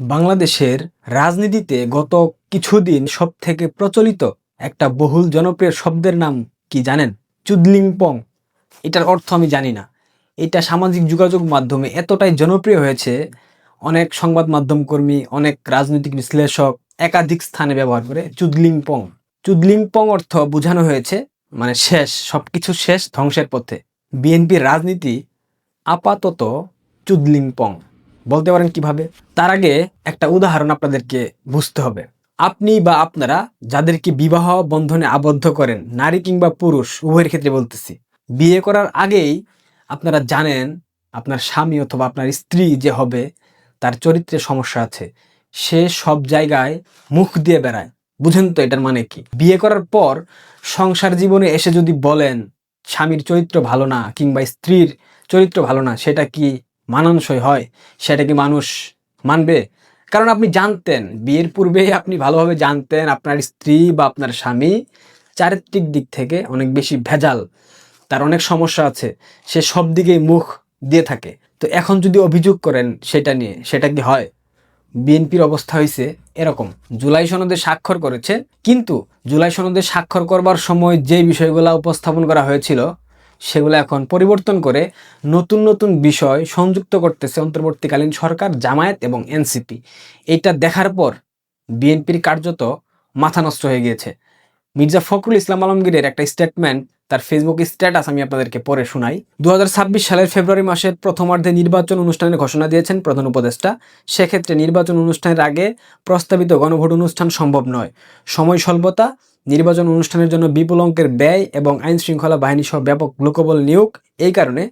বাংলাদেশের রাজনীতিতে গত কিছুদিন সব থেকে প্রচলিত একটা বহুল জনপ্রিয় শব্দের নাম কি জানেন? চুদলিংপং। এটার অর্থ আমি জানি না। এটা সামাজিক যোগাযোগ মাধ্যমে এতটাই জনপ্রিয় হয়েছে, অনেক সংবাদ মাধ্যম কর্মী, অনেক রাজনৈতিক বিশ্লেষক একাধিক স্থানে ব্যবহার করে চুদলিংপং। চুদলিংপং অর্থ বোঝানো হয়েছে মানে শেষ, সবকিছু শেষ ধ্বংসের পথে। বিএনপির রাজনীতি আপাতত চুদলিংপং। বলতে পারেন কীভাবে? তার আগে একটা উদাহরণ আপনাদেরকে বুঝতে হবে। আপনি বা আপনারা যাদেরকে বিবাহ বন্ধনে আবদ্ধ করেন, নারী কিংবা পুরুষ, উভয়ের ক্ষেত্রে বলতেছি, বিয়ে করার আগেই আপনারা জানেন আপনার স্বামী অথবা আপনার স্ত্রী যে হবে, তার চরিত্রে সমস্যা আছে। সে সব জায়গায় মুখ দিয়ে বেড়ায়। বুঝেন তো এটার মানে কি? বিয়ে করার পর সংসার জীবনে এসে যদি বলেন, স্বামীর চরিত্র ভালো না কিংবা স্ত্রীর চরিত্র ভালো না, সেটা কি মানানসই হয়, সেটা কি মানুষ মানবে? কারণ আপনি জানতেন, বিয়ের পূর্বেই আপনি ভালোভাবে জানতেন আপনার স্ত্রী বা আপনার স্বামী চারিত্রিক দিক থেকে অনেক বেশি ভেজাল, তার অনেক সমস্যা আছে, সে সব দিকেই মুখ দিয়ে থাকে। তো এখন যদি অভিযোগ করেন সেটা নিয়ে, সেটা কি হয়? বিএনপির অবস্থা হয়েছে এরকম। জুলাই সনদে স্বাক্ষর করেছে, কিন্তু জুলাই সনদে স্বাক্ষর করবার সময় যে বিষয়গুলো উপস্থাপন করা হয়েছিল সেগুলো এখন পরিবর্তন করে নতুন নতুন বিষয় সংযুক্ত করতেছে অন্তর্বর্তীকালীন সরকার, জামায়াত এবং এনসিপি। এটা দেখার পর বিএনপির কার্যত মাথা নষ্ট হয়ে গিয়েছে। মির্জা ফখরুল ইসলাম আলমগীরের একটা স্টেটমেন্ট তার ফেসবুক স্ট্যাটাস আমি আপনাদেরকে পরে শোনাই। দু হাজার ছাব্বিশ সালের ফেব্রুয়ারি মাসের প্রথমার্ধে নির্বাচন অনুষ্ঠানের ঘোষণা দিয়েছেন প্রধান উপদেষ্টা। সেক্ষেত্রে নির্বাচন অনুষ্ঠানের আগে প্রস্তাবিত গণভোট অনুষ্ঠান সম্ভব নয়। সময় স্বল্পতা নির্বাচন অনুষ্ঠানের জন্য বিপুল অঙ্কের ব্যয় এবং আইন শৃঙ্খলা বাহিনী সহ ব্যাপক লোকবল নিয়োগ। এই কারণে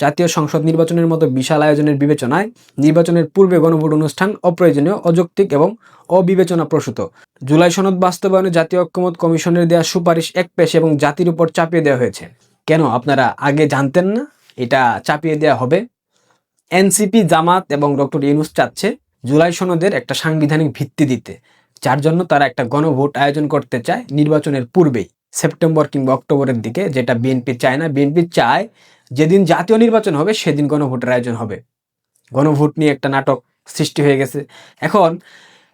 জাতীয় সংসদ নির্বাচনের মতো বিশাল আয়োজনের বিবেচনায় নির্বাচনের পূর্বে গণভোট অনুষ্ঠান অপ্রয়োজনীয়, অযৌক্তিক এবং অবিবেচনা প্রসূত জুলাই সনদ বাস্তবায়নে জাতীয় ঐক্যমত কমিশনের দেওয়া সুপারিশ এক পেশ এবং জাতির উপর চাপিয়ে দেওয়া হয়েছে। কেন আপনারা আগে জানতেন না? এটা চাপিয়ে দেওয়া হবে। এনসিপি, জামাত এবং ডক্টর ইউনুস চাচ্ছে জুলাই সনদের একটা সাংবিধানিক ভিত্তি দিতে। যার জন্য তারা একটা গণভোট আয়োজন করতে চায় নির্বাচনের পূর্বেই, সেপ্টেম্বর কিংবা অক্টোবরের দিকে, যেটা বিএনপি চায় না। বিএনপি চায় যেদিন জাতীয় নির্বাচন হবে, সেদিন গণভোটের আয়োজন হবে। গণভোট নিয়ে একটা নাটক সৃষ্টি হয়ে গেছে। এখন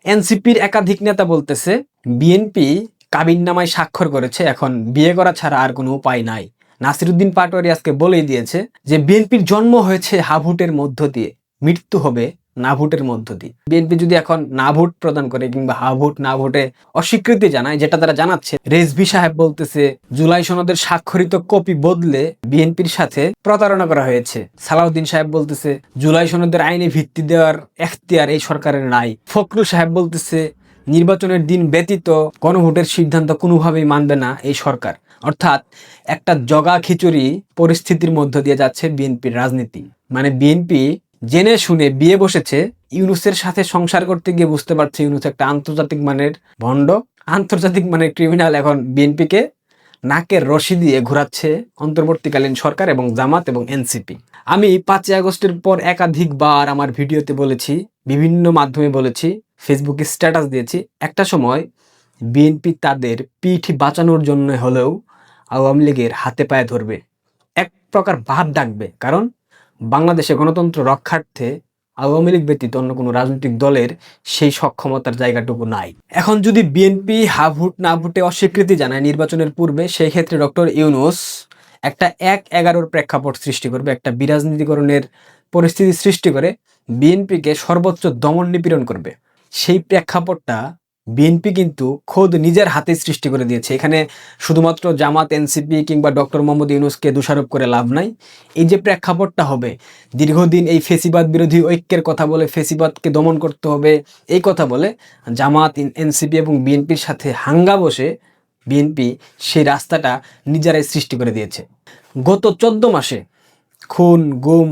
এনসিপির একাধিক নেতা বলতেছে, বিএনপি কাবিন নামায় স্বাক্ষর করেছে, এখন বিয়ে করা ছাড়া আর কোনো উপায় নাই। নাসিরুদ্দিন পাটোয়ারি আজকে বলেই দিয়েছে যে, বিএনপির জন্ম হয়েছে হাভুটের মধ্য দিয়ে, মৃত্যু হবে না ভোটের মধ্য দিয়ে। বিএনপি যদি এখন না ভোট প্রদান করে কিংবা হা ভোট, না ভোটে অস্বীকৃতি জানায়, যেটা তারা জানাচ্ছে, রেজভি সাহেব বলতেছে, জুলাই সনদের স্বাক্ষরিত কপি বদলে বিএনপির সাথে প্রতারণা করা হয়েছে। সালাউদ্দিন সাহেব বলতেছে, জুলাই সনদের আইনে ভিত্তি দেওয়ার এখতিয়ার এই সরকারের নাই। ফখরুল সাহেব বলতেছে, নির্বাচনের দিন ব্যতীত গণভোটের সিদ্ধান্ত কোনোভাবেই মানবে না এই সরকার। অর্থাৎ একটা জগা খিচুড়ি পরিস্থিতির মধ্য দিয়ে যাচ্ছে বিএনপির রাজনীতি। মানে বিএনপি জেনে শুনে বিয়ে বসেছে, ইউনুসের সাথে সংসার করতে গিয়ে বুঝতে পারছে ইউনুস একটা আন্তর্জাতিক মানের ভণ্ড। আন্তর্জাতিক মানের ক্রিমিনাল এখন বিএনপিকে নাকের রশি দিয়ে ঘোরাচ্ছে অন্তর্বর্তীকালীন সরকার এবং জামাত এবং এনসিপি। আমি পাঁচই আগস্টের পর একাধিকবার আমার ভিডিওতে বলেছি, বিভিন্ন মাধ্যমে বলেছি ফেসবুকে স্ট্যাটাস দিয়েছি। একটা সময় বিএনপি তাদের পিঠ বাঁচানোর জন্য হলেও আওয়ামী লীগের হাতে পায়ে ধরবে। এক প্রকার ভাব ডাকবে, কারণ বাংলাদেশে গণতন্ত্র রক্ষার্থে আওয়ামী লীগ ব্যতীত অন্য কোনো রাজনৈতিক দলের সেই সক্ষমতার জায়গাটুকু নাই। এখন যদি বিএনপি হা ভোট না ভোটে অস্বীকৃতি জানায় নির্বাচনের পূর্বে, সেই ক্ষেত্রে ডক্টর ইউনুস একটা এক এগারোর প্রেক্ষাপট সৃষ্টি করবে, একটা বিরাজনীতিকরণের পরিস্থিতি সৃষ্টি করে, বিএনপিকে সর্বোচ্চ দমন নিপীড়ন করবে। সেই প্রেক্ষাপটটা বিএনপি কিন্তু খোদ নিজের হাতে সৃষ্টি করে দিয়েছে। এখানে শুধুমাত্র জামাত, এনসিপি কিংবা ডক্টর মোহাম্মদ ইউনুসকে দোষারোপ করে লাভ নাই। এই যে প্রেক্ষাপটটা হবে, দীর্ঘদিন এই ফেসিবাদ বিরোধী ঐক্যের কথা বলে ফেসিবাদকে দমন করতে হবে, এই কথা বলে জামাত, এনসিপি এবং বিএনপির সাথে হাঙ্গা বসে বিএনপি সেই রাস্তাটা নিজেরাই সৃষ্টি করে দিয়েছে। গত চোদ্দ মাসে খুন, গুম,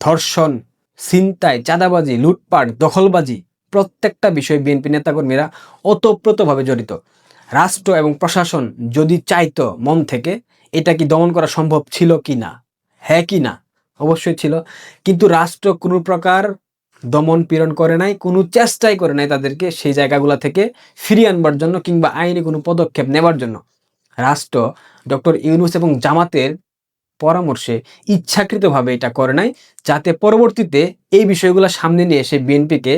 ধর্ষণ, ছিনতাই, চাঁদাবাজি, লুটপাট, দখলবাজি প্রত্যেকটা বিষয়ে বিএনপি নেতাকর্মীরা ওতপ্রোতভাবে জড়িত। রাষ্ট্র এবং প্রশাসন যদি চাইতো মন থেকে, এটা কি দমন করা সম্ভব ছিল কি না? হ্যাঁ কি না? অবশ্যই ছিল। কিন্তু রাষ্ট্র কোনো প্রকার দমন পীড়ন করে নাই, কোনো চেষ্টাই করে নাই তাদেরকে সেই জায়গাগুলো থেকে ফিরিয়ে আনবার জন্য কিংবা আইনি কোনো পদক্ষেপ নেবার জন্য। রাষ্ট্র, ডক্টর ইউনুস এবং জামাতের পরামর্শে ইচ্ছাকৃতভাবে এটা করে নাই, যাতে পরবর্তীতে এই বিষয়গুলো সামনে নিয়ে এসে বিএনপিকে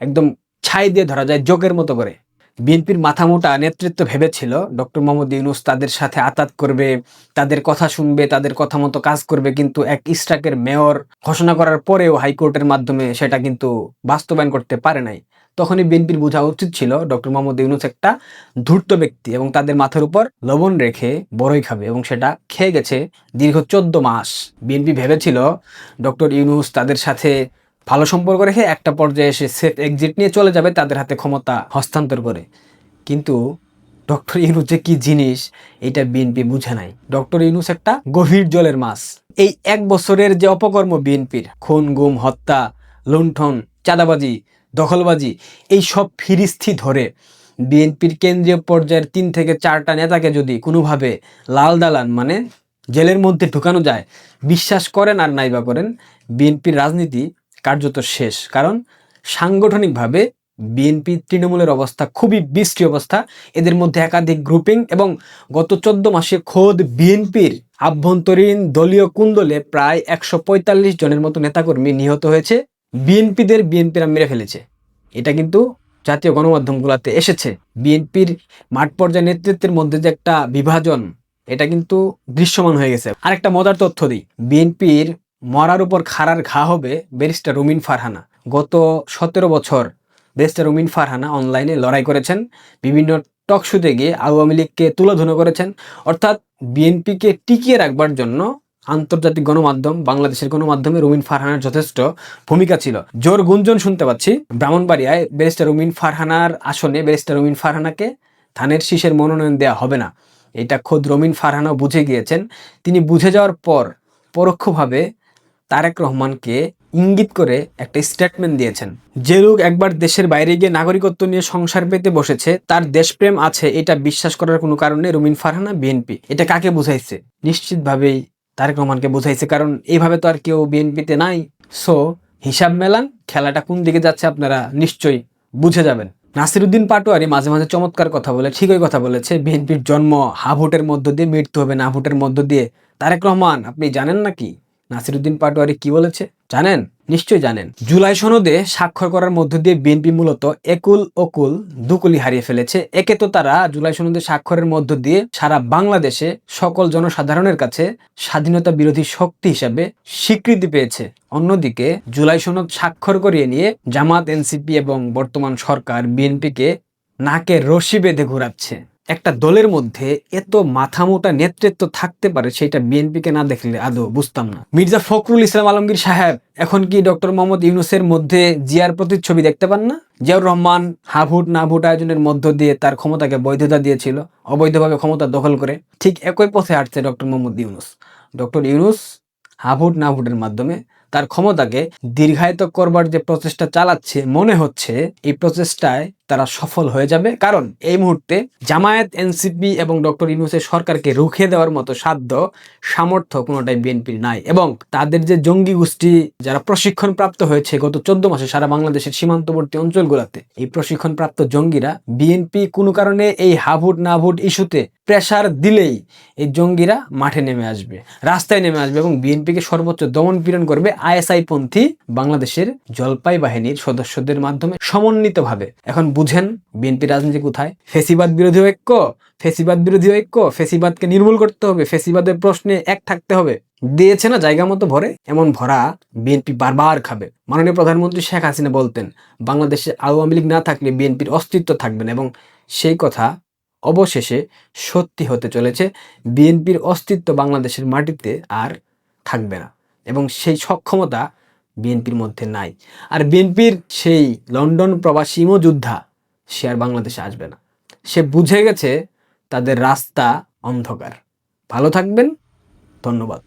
একদম ছাই দিয়ে ধরা যায় জোকের মতো করে। বিএনপির মাথামোটা নেতৃত্ব ভেবেছিল ডক্টর মোহাম্মদ ইউনুস তাদের সাথে আতাত করবে, তাদের কথা শুনবে, তাদের কথা মতো কাজ করবে, কিন্তু এক ইস্টাকের মেয়র ঘোষণা করার পরেও হাইকোর্টের মাধ্যমে সেটা কিন্তু বাস্তবায়ন করতে পারে নাই। তখনই বিএনপির বোঝা উচিত ছিল ডক্টর মোহাম্মদ ইউনুস একটা ধূর্ত ব্যক্তি এবং তাদের মাথার উপর লবণ রেখে বড়ই খাবে এবং সেটা খেয়ে গেছে দীর্ঘ চোদ্দ মাস। বিএনপি ভেবেছিল ডক্টর ইউনুস তাদের সাথে ভালো সম্পর্ক রেখে একটা পর্যায়ে এসে সেফ এক্সিট নিয়ে চলে যাবে, তাদের হাতে ক্ষমতা হস্তান্তর করে। কিন্তু ডক্টর ইউনুস যে কি জিনিস, এটা বিএনপি বুঝে নাই। ডক্টর ইউনুস একটা গভীর জলের মাছ। এই এক বছরের যে অপকর্ম বিএনপির খুন, গুম, হত্যা, লুণ্ঠন, চাঁদাবাজি, দখলবাজি, এই সব ফিরিস্থি ধরে বিএনপির কেন্দ্রীয় পর্যায়ের তিন থেকে চারটা নেতাকে যদি কোনোভাবে লাল দালান মানে জেলের মধ্যে ঢুকানো যায়, বিশ্বাস করেন আর নাইবা করেন বিএনপির রাজনীতি কার্যত শেষ। কারণ সাংগঠনিকভাবে বিএনপি তৃণমূলের অবস্থা খুবই বৃষ্টি অবস্থা। এদের মধ্যে একাধিক গ্রুপিং এবং গত চোদ্দ মাসে খোদ বিএনপির আভ্যন্তরীণ দলীয় কুন্দলে প্রায় একশো পঁয়তাল্লিশ জনের মতো নেতাকর্মী নিহত হয়েছে। বিএনপিদের বিএনপিরা মেরে ফেলেছে। এটা কিন্তু জাতীয় গণমাধ্যমগুলোতে এসেছে। বিএনপির মাঠ পর্যায়ে নেতৃত্বের মধ্যে যে একটা বিভাজন, এটা কিন্তু দৃশ্যমান হয়ে গেছে। আরেকটা মজার তথ্য দিই। বিএনপির মরার উপর খাড়ার ঘা হবে ব্যারিস্টার রুমিন ফারহানা। গত সতেরো বছর ব্যারিস্টার রুমিন ফারহানা অনলাইনে লড়াই করেছেন, বিভিন্ন টক শুতে গিয়ে আওয়ামী লীগকে তুলোধুনো করেছেন। অর্থাৎ বিএনপিকে টিকিয়ে রাখবার জন্য আন্তর্জাতিক গণমাধ্যম, বাংলাদেশের গণমাধ্যমে রুমিন ফারহানার যথেষ্ট ভূমিকা ছিল। জোর গুঞ্জন শুনতে পাচ্ছি, ব্রাহ্মণবাড়িয়ায় ব্যারিস্টার রুমিন ফারহানার আসনে ব্যারিস্টার রুমিন ফারহানাকে ধানের শীষের মনোনয়ন দেওয়া হবে না। এটা খোদ রমিন ফারহানাও বুঝে গিয়েছেন। তিনি বুঝে যাওয়ার পর পরোক্ষভাবে তারেক রহমানকে ইঙ্গিত করে একটা স্টেটমেন্ট দিয়েছেন। যে লোক একবার দেশের বাইরে গিয়ে নাগরিকত্ব নিয়ে সংসার পেতে বসেছে, তার দেশপ্রেম আছে, এটা বিশ্বাস করার কোনো কারণে রুমিন ফারহানা, বিএনপি। এটা কাকে বুঝাইছে? নিশ্চিতভাবেই তারেক রহমানকে বুঝাইছে, কারণ এইভাবে তো আর কেউ বিএনপিতে নাই। সো হিসাব মেলান, খেলাটা কোন দিকে যাচ্ছে আপনারা নিশ্চয়ই বুঝে যাবেন। নাসিরুদ্দিন পাটোয়ারি মাঝে মাঝে চমৎকার কথা বলে, ঠিকই কথা বলেছে, বিএনপির জন্ম হা ভোটের মধ্য দিয়ে, মৃত্যু হবে না ভোটের মধ্য দিয়ে। তারেক রহমান, আপনি জানেন নাকি? নাসিরুদ্দিন পাটোয়ারি কি বলেছে? জানেন? নিশ্চয়ই জানেন। জুলাই সনদে স্বাক্ষর করার মধ্য দিয়ে বিএনপি মূলত একুল ওকুল দুকুলি হারিয়ে ফেলেছে। একে তো তারা জুলাই সনদে স্বাক্ষরের মধ্য দিয়ে সারা বাংলাদেশে সকল জনসাধারণের কাছে স্বাধীনতা বিরোধী শক্তি হিসাবে স্বীকৃতি পেয়েছে। অন্যদিকে জুলাই সনদ স্বাক্ষর করিয়ে নিয়ে জামাত, এনসিপি এবং বর্তমান সরকার বিএনপিকে নাকে রশি বেঁধে ঘোরাচ্ছে। একটা দলের মধ্যে এত মাথা মাথামোটা নেতৃত্ব থাকতে পারে, সেটা বিএনপিকে না দেখলে আদৌ বুঝতাম না। মির্জা ফখরুল ইসলাম আলমগীর সাহেব, এখন কি ডক্টর মোহাম্মদ ইউনুসের মধ্যে জিয়ার প্রতিচ্ছবি দেখতে পান না? জিয়াউর রহমান হাভুট না ভোট আয়োজনের মধ্য দিয়ে তার ক্ষমতাকে বৈধতা দিয়েছিল, অবৈধভাবে ক্ষমতা দখল করে। ঠিক একই পথে হাঁটছে ডক্টর মোহাম্মদ ইউনুস। ডক্টর ইউনুস হাভুট না ভোটের মাধ্যমে তার ক্ষমতাকে দীর্ঘায়িত করবার যে প্রচেষ্টা চালাচ্ছে, মনে হচ্ছে এই প্রচেষ্টায় তারা সফল হয়ে যাবে। কারণ এই মুহূর্তে জামায়াত, এনসিপি এবং ডক্টর ইউনুসের সরকারকে রুখে দেওয়ার মতো সাধ্য, সামর্থ্য কোনোটাই বিএনপির নাই। এবং তাদের যে জঙ্গি গোষ্ঠী যারা প্রশিক্ষণ প্রাপ্ত হয়েছে গত চোদ্দ মাসে সারা বাংলাদেশের সীমান্তবর্তী অঞ্চলগুলোতে, এই প্রশিক্ষণ প্রাপ্ত জঙ্গিরা বিএনপি কোনো কারণে এই হাভুট না ভোট ইস্যুতে প্রেশার দিলেই এই জঙ্গিরা মাঠে নেমে আসবে, রাস্তায় নেমে আসবে এবং বিএনপিকে সর্বোচ্চ দমন পীড়ন করবে আইএসআই পন্থী বাংলাদেশের জলপাই বাহিনীর সদস্যদের মাধ্যমে সমন্বিতভাবে। এখন বুঝেন, বিএনপি রাজনীতি কোথায়? ফেসিবাদ বিরোধী ঐক্য? ফেসিবাদ বিরোধী ঐক্য? ফেসিবাদকে নির্মূল করতে হবে, ফেসিবাদের প্রশ্নে এক থাকতে হবে। দিয়েছে না জায়গা মতো ভরে, এমন ভরা বিএনপি বারবার খাবে। মাননীয় প্রধানমন্ত্রী শেখ হাসিনা বলতেন, বাংলাদেশে আওয়ামী লীগ না থাকলে বিএনপির অস্তিত্ব থাকবে না। এবং সেই কথা অবশেষে সত্যি হতে চলেছে, বিএনপির অস্তিত্ব বাংলাদেশের মাটিতে আর থাকবে না। এবং সেই সক্ষমতা বিএনপির মধ্যে নাই। আর বিএনপির সেই লন্ডন প্রবাসী যোদ্ধা সে আর বাংলাদেশে আসবে না। সে বুঝে গেছে তাদের রাস্তা অন্ধকার। ভালো থাকবেন। ধন্যবাদ।